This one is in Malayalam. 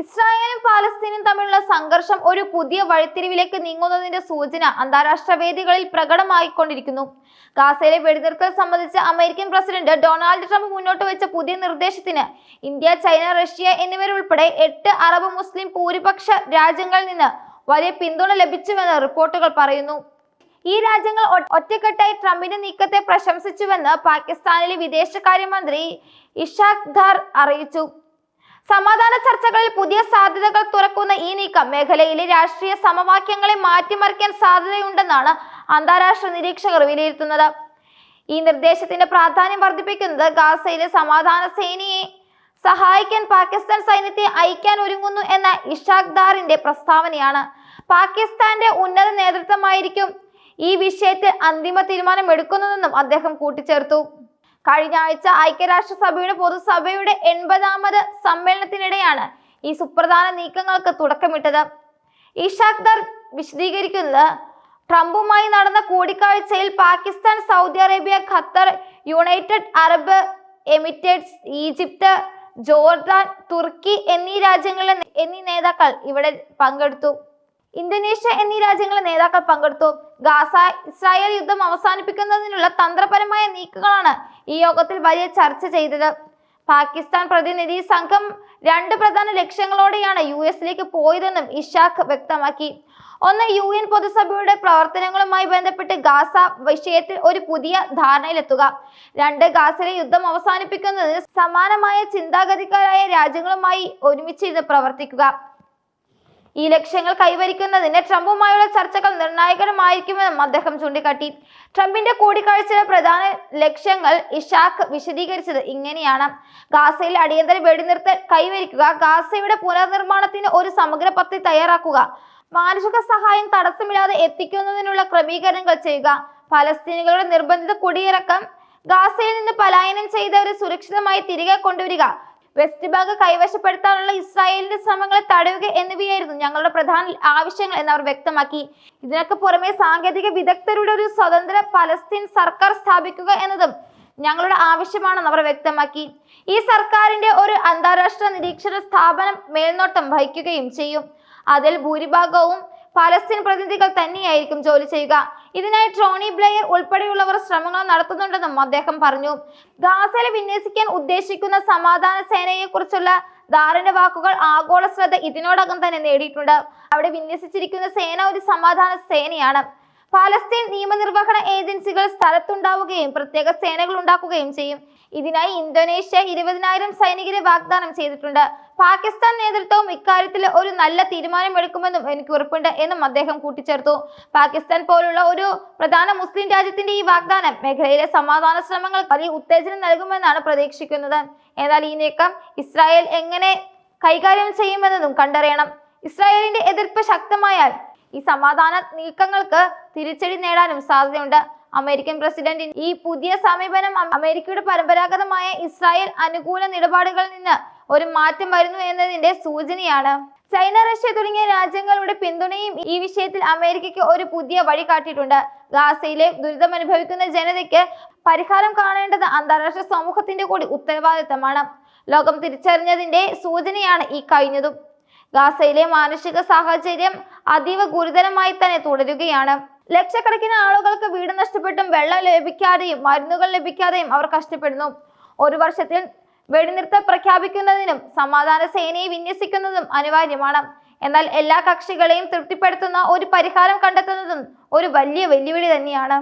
ഇസ്രായേലും പാലസ്തീനും തമ്മിലുള്ള സംഘർഷം ഒരു പുതിയ വഴിത്തിരിവിലേക്ക് നീങ്ങുന്നതിന്റെ സൂചന അന്താരാഷ്ട്ര വേദികളിൽ പ്രകടമായിക്കൊണ്ടിരിക്കുന്നു. ഗാസയിലെ വെടിനിർത്തൽ സംബന്ധിച്ച് അമേരിക്കൻ പ്രസിഡന്റ് ഡൊണാൾഡ് ട്രംപ് മുന്നോട്ട് വെച്ച പുതിയ നിർദ്ദേശത്തിന് ഇന്ത്യ ചൈന റഷ്യ എന്നിവരുൾപ്പെടെ എട്ട് അറബ് മുസ്ലിം ഭൂരിപക്ഷ രാജ്യങ്ങളിൽ നിന്ന് വലിയ പിന്തുണ ലഭിച്ചുവെന്ന് റിപ്പോർട്ടുകൾ പറയുന്നു. ഈ രാജ്യങ്ങൾ ഒറ്റക്കെട്ടായി ട്രംപിന്റെ നീക്കത്തെ പ്രശംസിച്ചുവെന്ന് പാകിസ്ഥാനിലെ വിദേശകാര്യമന്ത്രി ഇഷാഖ് ധാർ അറിയിച്ചു. സമാധാന ചർച്ചകളിൽ പുതിയ സാധ്യതകൾ തുറക്കുന്ന ഈ നീക്കം മേഖലയിലെ രാഷ്ട്രീയ സമവാക്യങ്ങളെ മാറ്റിമറിക്കാൻ സാധ്യതയുണ്ടെന്നാണ് അന്താരാഷ്ട്ര നിരീക്ഷകർ വിലയിരുത്തുന്നത്. ഈ നിർദ്ദേശത്തിന്റെ പ്രാധാന്യം വർദ്ധിപ്പിക്കുന്നത് ഗാസയിലെ സമാധാന സേനയെ സഹായിക്കാൻ പാകിസ്ഥാൻ സൈന്യത്തെ അയക്കാൻ ഒരുങ്ങുന്നു എന്ന ഇഷാഖ് ദാറിന്റെ പ്രസ്താവനയാണ്. പാകിസ്ഥാന്റെ ഉന്നത നേതൃത്വമായിരിക്കും ഈ വിഷയത്തിൽ അന്തിമ തീരുമാനം എടുക്കുന്നതെന്നും അദ്ദേഹം കൂട്ടിച്ചേർത്തു. കഴിഞ്ഞ ആഴ്ച ഐക്യരാഷ്ട്രസഭയുടെ പൊതുസഭയുടെ എൺപതാമത് സമ്മേളനത്തിനിടെയാണ് ഈ സുപ്രധാന നീക്കങ്ങൾക്ക് തുടക്കമിട്ടത്. ഇഷാഖ് ദർ വിശദീകരിക്കുന്നത് ട്രംപുമായി നടന്ന കൂടിക്കാഴ്ചയിൽ Pakistan Saudi Arabia Qatar United Arab Emirates Egypt Jordan തുർക്കി എന്നീ രാജ്യങ്ങളിലെ എന്നീ നേതാക്കൾ ഇവിടെ പങ്കെടുത്തു. ഇന്തോനേഷ്യ എന്നീ രാജ്യങ്ങളിലെ നേതാക്കൾ പങ്കെടുത്തു. ഗാസ ഇസ്രായേൽ യുദ്ധം അവസാനിപ്പിക്കുന്നതിനുള്ള തന്ത്രപരമായ നീക്കങ്ങളാണ് ഈ യോഗത്തിൽ വലിയ ചർച്ച ചെയ്തത്. പാകിസ്ഥാൻ പ്രതിനിധി സംഘം രണ്ട് പ്രധാന ലക്ഷ്യങ്ങളോടെയാണ് യു എസിലേക്ക് പോയതെന്നും ഇഷാഖ് വ്യക്തമാക്കി. ഒന്ന് യു എൻ പൊതുസഭയുടെ പ്രവർത്തനങ്ങളുമായി ബന്ധപ്പെട്ട് ഗാസ വിഷയത്തിൽ ഒരു പുതിയ ധാരണയിലെത്തുക. രണ്ട് ഗാസയിലെ യുദ്ധം അവസാനിപ്പിക്കുന്നതിന് സമാനമായ ചിന്താഗതിക്കാരായ രാജ്യങ്ങളുമായി ഒരുമിച്ചിരുന്ന് പ്രവർത്തിക്കുക. ഈ ലക്ഷ്യങ്ങൾ കൈവരിക്കുന്നതിന് ട്രംപുമായുള്ള ചർച്ചകൾ നിർണായകരമായിരിക്കുമെന്നും അദ്ദേഹം ചൂണ്ടിക്കാട്ടി. ട്രംപിന്റെ കൂടിക്കാഴ്ചയിലെ പ്രധാന ലക്ഷ്യങ്ങൾ ഇഷാഖ് വിശദീകരിച്ചത് ഇങ്ങനെയാണ്. ഗാസയിൽ അടിയന്തര വെടിനിർത്തൽ കൈവരിക്കുക ഗാസയുടെ പുനർനിർമ്മാണത്തിന് ഒരു സമഗ്ര പദ്ധതി തയ്യാറാക്കുക മാനുഷിക സഹായം തടസ്സമില്ലാതെ എത്തിക്കുന്നതിനുള്ള ക്രമീകരണങ്ങൾ ചെയ്യുക ഫലസ്തീനികളുടെ നിർബന്ധിത കുടിയിറക്കം ഗാസയിൽ നിന്ന് പലായനം ചെയ്തവരെ സുരക്ഷിതമായി തിരികെ കൊണ്ടുവരിക വെസ്റ്റ് ബാങ്ക് കൈവശപ്പെടുത്താനുള്ള ഇസ്രായേലിന്റെ ശ്രമങ്ങളെ തടയുക എന്നിവയായിരുന്നു ഞങ്ങളുടെ പ്രധാന ആവശ്യങ്ങൾ എന്ന് അവർ വ്യക്തമാക്കി. ഇതിനൊക്കെ പുറമെ സാങ്കേതിക വിദഗ്ധരുടെ ഒരു സ്വതന്ത്ര പലസ്തീൻ സർക്കാർ സ്ഥാപിക്കുക എന്നതും ഞങ്ങളുടെ ആവശ്യമാണെന്ന് അവർ വ്യക്തമാക്കി. ഈ സർക്കാരിന്റെ ഒരു അന്താരാഷ്ട്ര നിരീക്ഷണ സ്ഥാപനം മേൽനോട്ടം വഹിക്കുകയും ചെയ്യും. അതിൽ ഭൂരിഭാഗവും പലസ്തീൻ പ്രതിനിധികൾ തന്നെയായിരിക്കും ജോലി ചെയ്യുക. ഇതിനായി ട്രോണി ബ്ലെയർ ഉൾപ്പെടെയുള്ളവർ ശ്രമങ്ങൾ നടത്തുന്നുണ്ടെന്നും അദ്ദേഹം പറഞ്ഞു. ഗാസയിൽ വിന്യസിക്കാൻ ഉദ്ദേശിക്കുന്ന സമാധാന സേനയെ കുറിച്ചുള്ള ധാരണ വാക്കുകൾ ആഗോള ശ്രദ്ധ ഇതിനോടകം തന്നെ നേടിയിട്ടുണ്ട്. അവിടെ വിന്യസിച്ചിരിക്കുന്ന സേന ഒരു സമാധാന സേനയാണ്. പാലസ്തീൻ നിയമനിർവഹണ ഏജൻസികൾ സ്ഥലത്തുണ്ടാവുകയും പ്രത്യേക സേനകൾ ഉണ്ടാക്കുകയും ചെയ്യും. ഇതിനായി ഇന്തോനേഷ്യ ഇരുപതിനായിരം സൈനികരെ വാഗ്ദാനം ചെയ്തിട്ടുണ്ട്. പാകിസ്ഥാൻ നേതൃത്വവും ഇക്കാര്യത്തിൽ ഒരു നല്ല തീരുമാനമെടുക്കുമെന്നും എനിക്ക് ഉറപ്പുണ്ട് എന്നും അദ്ദേഹം കൂട്ടിച്ചേർത്തു. പാകിസ്ഥാൻ പോലുള്ള ഒരു പ്രധാന മുസ്ലിം രാജ്യത്തിന്റെ ഈ വാഗ്ദാനം മേഖലയിലെ സമാധാന ശ്രമങ്ങൾ വലിയ ഉത്തേജനം നൽകുമെന്നാണ് പ്രതീക്ഷിക്കുന്നത്. എന്നാൽ ഈ നീക്കം ഇസ്രായേൽ എങ്ങനെ കൈകാര്യം ചെയ്യുമെന്നതും കണ്ടറിയണം. ഇസ്രായേലിന്റെ എതിർപ്പ് ശക്തമായാൽ ഈ സമാധാന നീക്കങ്ങൾക്ക് തിരിച്ചടി നേടാനും സാധ്യതയുണ്ട്. അമേരിക്കൻ പ്രസിഡന്റ് ഈ പുതിയ സമീപനം അമേരിക്കയുടെ പരമ്പരാഗതമായ ഇസ്രായേൽ അനുകൂല നിലപാടുകളിൽ നിന്ന് ഒരു മാറ്റം വരുന്നു എന്നതിന്റെ സൂചനയാണ്. ചൈന റഷ്യ തുടങ്ങിയ രാജ്യങ്ങളുടെ പിന്തുണയും ഈ വിഷയത്തിൽ അമേരിക്കയ്ക്ക് ഒരു പുതിയ വഴി കാട്ടിയിട്ടുണ്ട്. ഗാസയിലെ ദുരിതമനുഭവിക്കുന്ന ജനതയ്ക്ക് പരിഹാരം കാണേണ്ടത് അന്താരാഷ്ട്ര സമൂഹത്തിന്റെ കൂടി ഉത്തരവാദിത്തമാണ്. ലോകം തിരിച്ചറിഞ്ഞതിന്റെ സൂചനയാണ് ഈ കഴിഞ്ഞതും. ഗാസയിലെ മാനുഷിക സാഹചര്യം അതീവ ഗുരുതരമായി തന്നെ തുടരുകയാണ്. ലക്ഷക്കണക്കിന് ആളുകൾക്ക് വീട് നഷ്ടപ്പെട്ടും വെള്ളം ലഭിക്കാതെയും മരുന്നുകൾ ലഭിക്കാതെയും അവർ കഷ്ടപ്പെടുന്നു. ഒരു വർഷത്തിൽ വെടിനിർത്തൽ പ്രഖ്യാപിക്കുന്നതിനും സമാധാന സേനയെ വിന്യസിക്കുന്നതും അനിവാര്യമാണ്. എന്നാൽ എല്ലാ കക്ഷികളെയും തൃപ്തിപ്പെടുത്തുന്ന ഒരു പരിഹാരം കണ്ടെത്തുന്നതും ഒരു വലിയ വെല്ലുവിളി തന്നെയാണ്.